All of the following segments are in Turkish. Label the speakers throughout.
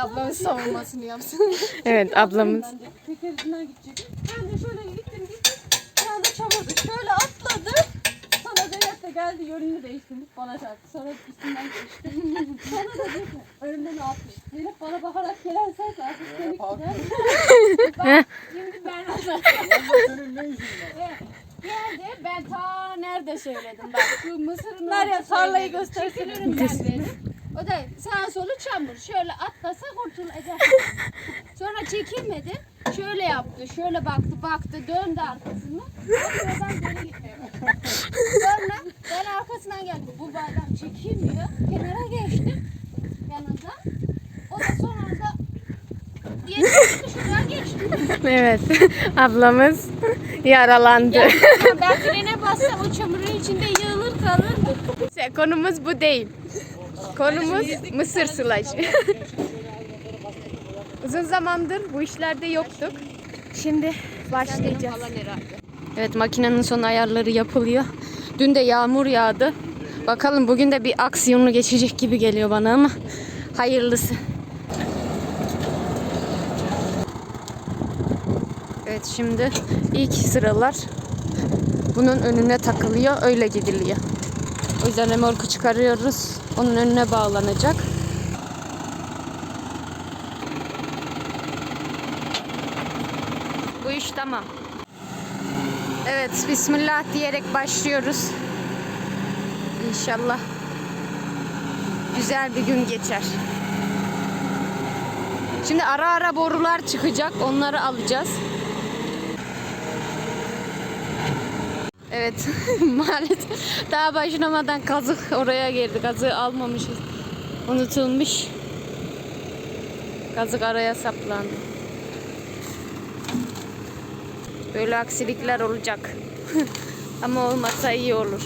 Speaker 1: ablamın savunmasını yapsın.
Speaker 2: Evet ablamız.
Speaker 3: Ben de tekerinden gidecek. Ben de şöyle gittim gittim. Bir anda çamurdu. Şöyle atladı. Sonra Zeynep de geldi yönünü değiştirmiş bana çarptı. Sonra üstünden geçti. Sonra da dedi ki önümde ne yapmış? Zeynep bana bakarak gelen sensin artık seni gider.
Speaker 1: Şimdi ben
Speaker 4: var?
Speaker 1: Geldi ben ta nerede söyledim bak şu mısırın orada
Speaker 3: tarlayı göstersene.
Speaker 1: Çekilirim ben dedim. O da sağ solu çamur. Şöyle atlasa kurtulacak. Sonra çekilmedi. Şöyle yaptı. Şöyle baktı baktı döndü arkasını. Oradan geri başladı. Sonra ben arkasından geldim. Bu bayram çekilmiyor. Kenara geçtim. Yanında. O da son anda diye çıktı şuradan geçti.
Speaker 2: Evet. Ablamız yaralandı.
Speaker 1: Ya ben frene bassam o çamurun içinde yığılır kalırdı.
Speaker 2: Konumuz bu değil. Konumuz mısır sılacı. Uzun zamandır bu işlerde yoktuk. Şimdi başlayacağız. Evet makinenin son ayarları yapılıyor. Dün de yağmur yağdı. Bakalım bugün de bir aksiyonlu geçecek gibi geliyor bana ama hayırlısı. Evet şimdi ilk sıralar bunun önüne takılıyor öyle gidiliyor. O yüzden remorku çıkarıyoruz. Onun önüne bağlanacak. Bu iş tamam. Evet, Bismillah diyerek başlıyoruz. İnşallah güzel bir gün geçer. Şimdi ara ara borular çıkacak. Onları alacağız. Evet maalesef daha başlamadan kazık oraya girdi. Kazığı almamışız. Unutulmuş. Kazık araya saplandı. Böyle aksilikler olacak. Ama olmasa iyi olur.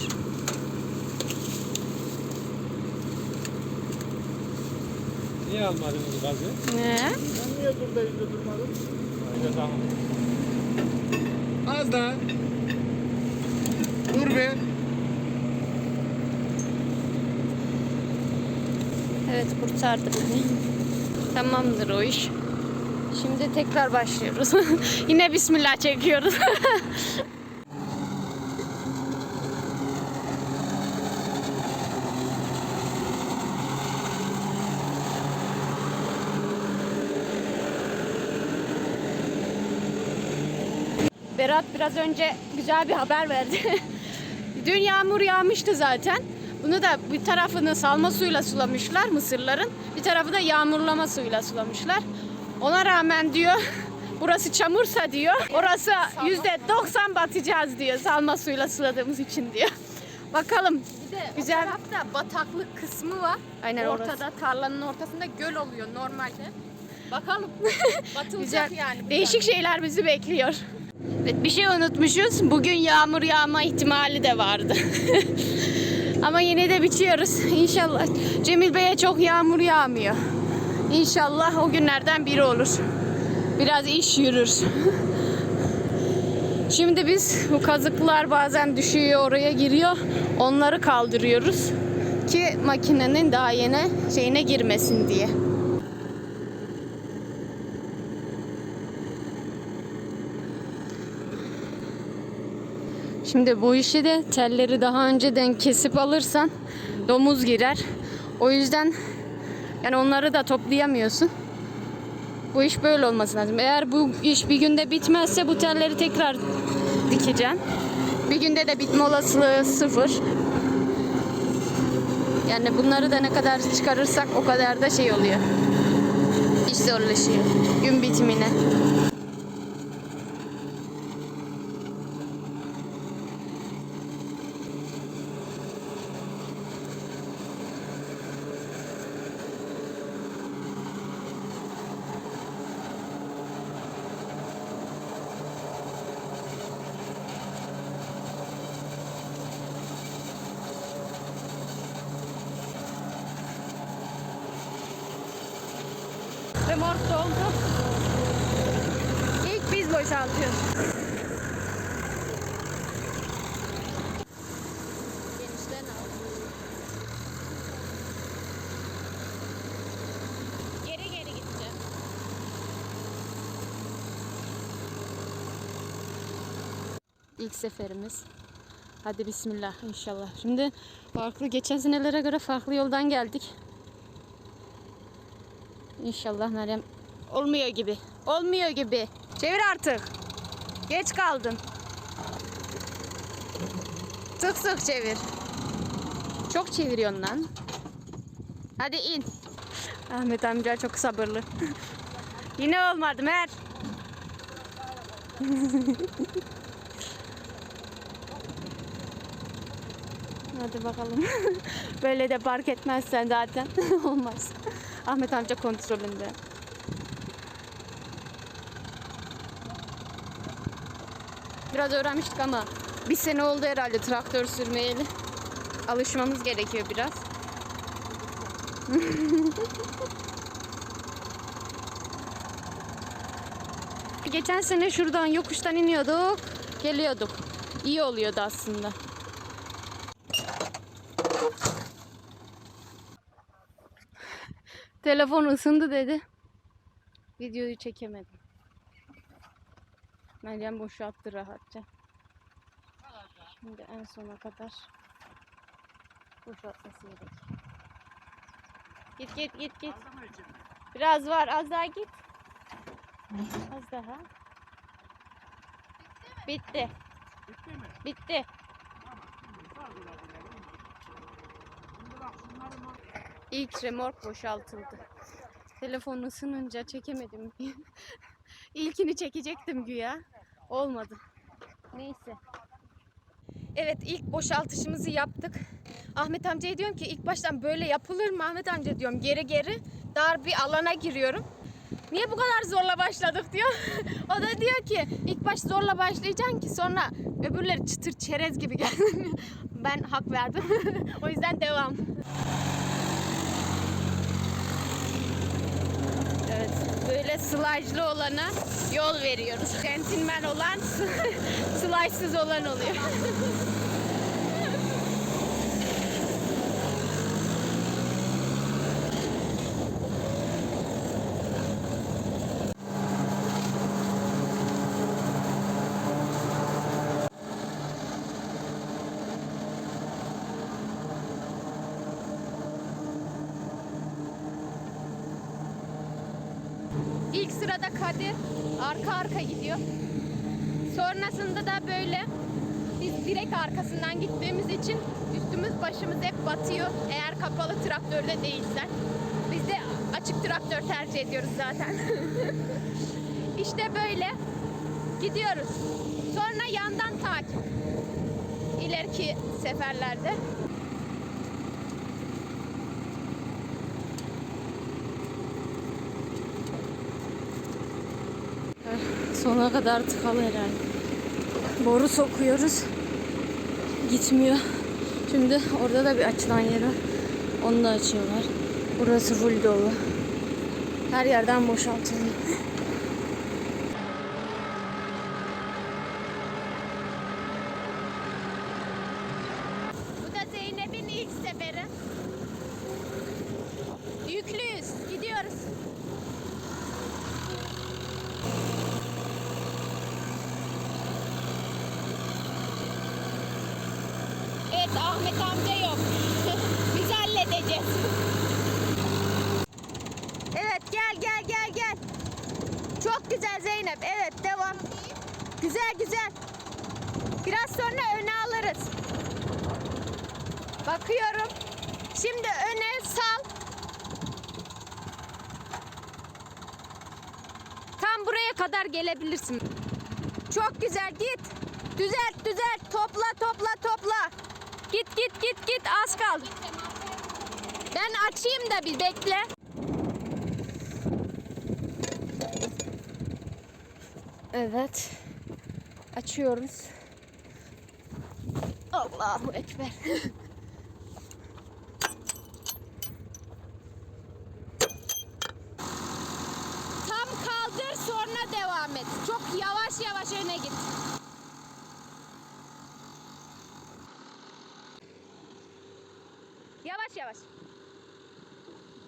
Speaker 4: Niye almadınız gazı?
Speaker 2: Ne?
Speaker 4: Ben niye burada evde durmadım? Az daha. Dur be.
Speaker 2: Evet kurtardı beni. Tamamdır o iş. Şimdi tekrar başlıyoruz. Yine bismillah çekiyoruz. Berat biraz önce güzel bir haber verdi. Dün yağmur yağmıştı zaten. Bunu da bir tarafını salma suyla sulamışlar mısırların. Bir tarafı da yağmurlama suyla sulamışlar. Ona rağmen diyor burası çamursa diyor. Orası yüzde 90 batacağız diyor salma suyla suladığımız için diyor. Bakalım.
Speaker 1: Bir de
Speaker 2: Güzel.
Speaker 1: o tarafta bataklık kısmı var.
Speaker 2: Aynen
Speaker 1: Ortada
Speaker 2: orası.
Speaker 1: tarlanın ortasında göl oluyor normalde. Bakalım. Batılacak
Speaker 2: Güzel.
Speaker 1: yani.
Speaker 2: Değişik şeyler bizi bekliyor. Evet, bir şey unutmuşuz. Bugün yağmur yağma ihtimali de vardı. Ama yine de biçiyoruz. İnşallah. Cemil Bey'e çok yağmur yağmıyor. İnşallah o günlerden biri olur. Biraz iş yürür. Şimdi biz bu kazıklar bazen düşüyor oraya giriyor. Onları kaldırıyoruz ki makinenin daha yine şeyine girmesin diye. Şimdi bu işi de telleri daha önceden kesip alırsan domuz girer. O yüzden yani onları da toplayamıyorsun. Bu iş böyle olması lazım. Eğer bu iş bir günde bitmezse bu telleri tekrar dikeceksin. Bir günde de bitme olasılığı sıfır. Yani bunları da ne kadar çıkarırsak o kadar da şey oluyor. İş zorlaşıyor. Gün bitimine. remork doldu. İlk biz boşaltıyoruz.
Speaker 1: Genişten al.
Speaker 2: Geri geri gideceğim. İlk seferimiz. Hadi bismillah inşallah. Şimdi farklı geçen senelere göre farklı yoldan geldik. İnşallah Meryem olmuyor gibi. Olmuyor gibi. Çevir artık. Geç kaldın. Sık sık çevir. Çok çeviriyorsun lan. Hadi in. Ahmet amca çok sabırlı. Yine olmadı Mer. Hadi bakalım. Böyle de park etmezsen zaten olmaz. Ahmet amca kontrolünde. Biraz öğrenmiştik ama bir sene oldu herhalde traktör sürmeyeli. Alışmamız gerekiyor biraz. Geçen sene şuradan yokuştan iniyorduk, geliyorduk. İyi oluyordu aslında. Telefon ısındı dedi. Videoyu çekemedim. Meryem boşalttı rahatça. Şimdi en sona kadar boşaltması gerek. Git git git git. Biraz var az daha git. Az daha. Bitti.
Speaker 4: Bitti mi?
Speaker 2: Bitti.
Speaker 4: Şimdi bak şunların o-
Speaker 2: İlk remork boşaltıldı. Telefon ısınınca çekemedim. İlkini çekecektim güya. Olmadı. Neyse. Evet ilk boşaltışımızı yaptık. Ahmet amcaya diyorum ki ilk baştan böyle yapılır mı Ahmet amca diyorum. Geri geri dar bir alana giriyorum. Niye bu kadar zorla başladık diyor. o da diyor ki ilk baş zorla başlayacaksın ki sonra öbürleri çıtır çerez gibi geldi. ben hak verdim. o yüzden devam. Evet, böyle slajlı olana yol veriyoruz. Centilmen olan slajsız olan oluyor. İlk sırada Kadir arka arka gidiyor. Sonrasında da böyle biz direkt arkasından gittiğimiz için üstümüz başımız hep batıyor. Eğer kapalı traktörde değilsen. Biz de açık traktör tercih ediyoruz zaten. işte böyle gidiyoruz. Sonra yandan takip. İleriki seferlerde. Sona kadar tıkalı herhalde. Boru sokuyoruz. Gitmiyor. Şimdi orada da bir açılan yer var. Onu da açıyorlar. Burası full dolu. Her yerden boşaltılıyor. Bu da Zeynep'in ilk seferi. Yüklüyüz. Gidiyoruz. Ahmet amca yok. Biz halledeceğiz. Evet gel gel gel gel. Çok güzel Zeynep. Evet devam. Güzel güzel. Biraz sonra öne alırız. Bakıyorum. Şimdi öne sal. Tam buraya kadar gelebilirsin. Çok güzel git. Düzelt düzelt. Topla topla topla. Git git git git az kaldı. Ben açayım da bir bekle. Evet. Açıyoruz. Allahu Ekber. Tam kaldır sonra devam et. Çok yavaş yavaş öne git. Yavaş yavaş.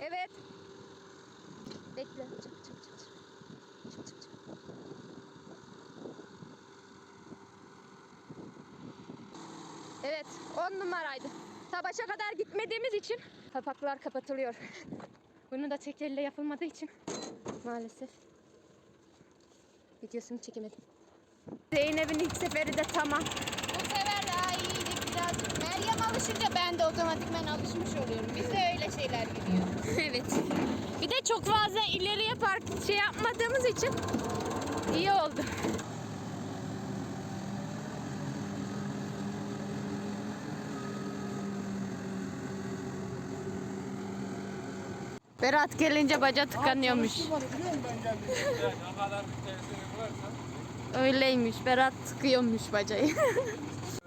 Speaker 2: Evet. Bekle. Çık çık çık çık. Çık çık çık. Evet 10 numaraydı. Ta başa kadar gitmediğimiz için kapaklar kapatılıyor. Bunu da tek elle yapılmadığı için maalesef videosunu çekemedim. Zeynep'in ilk seferi de tamam.
Speaker 1: Bu sefer daha iyiydik birazcık. Meryem alışınca ben de otomatikman alışmış oluyorum. Bizde öyle şeyler gidiyor.
Speaker 2: evet. Bir de çok fazla ileriye park şey yapmadığımız için iyi oldu. Berat gelince baca tıkanıyormuş. Öyleymiş. Berat tıkıyormuş bacayı.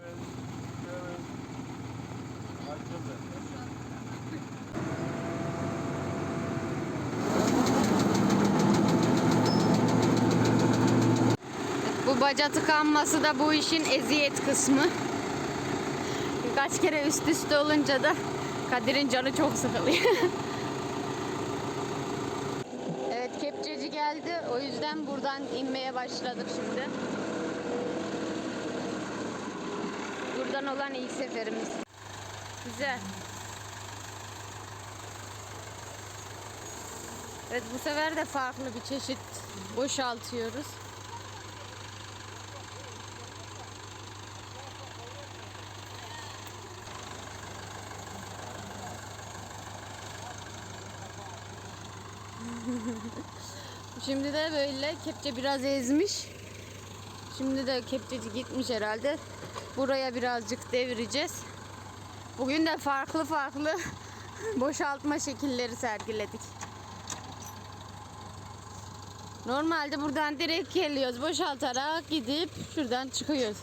Speaker 2: Bu baca tıkanması da bu işin eziyet kısmı. Birkaç kere üst üste olunca da Kadir'in canı çok sıkılıyor. evet kepçeci geldi. O yüzden buradan inmeye başladık şimdi. Buradan olan ilk seferimiz. Güzel. Evet bu sefer de farklı bir çeşit boşaltıyoruz. Şimdi de böyle kepçe biraz ezmiş. Şimdi de kepçeci gitmiş herhalde. Buraya birazcık devireceğiz. Bugün de farklı farklı boşaltma şekilleri sergiledik. Normalde buradan direkt geliyoruz. Boşaltarak gidip şuradan çıkıyoruz.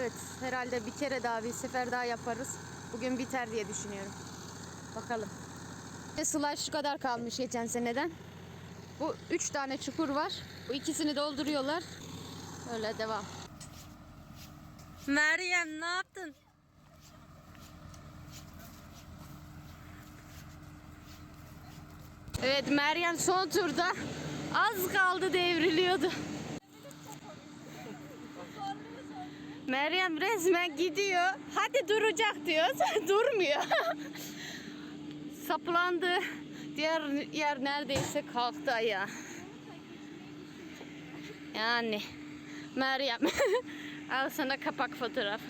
Speaker 2: Evet, herhalde bir kere daha bir sefer daha yaparız. Bugün biter diye düşünüyorum. Bakalım. Ve Sıla şu kadar kalmış geçen seneden. Bu üç tane çukur var. Bu ikisini dolduruyorlar. Öyle devam. Meryem ne yaptın? Evet Meryem son turda az kaldı devriliyordu. Meryem resmen gidiyor. Hadi duracak diyoruz. Durmuyor. Saplandı. Diğer yer neredeyse kalktı ayağa. Yani Meryem al sana kapak fotoğraf.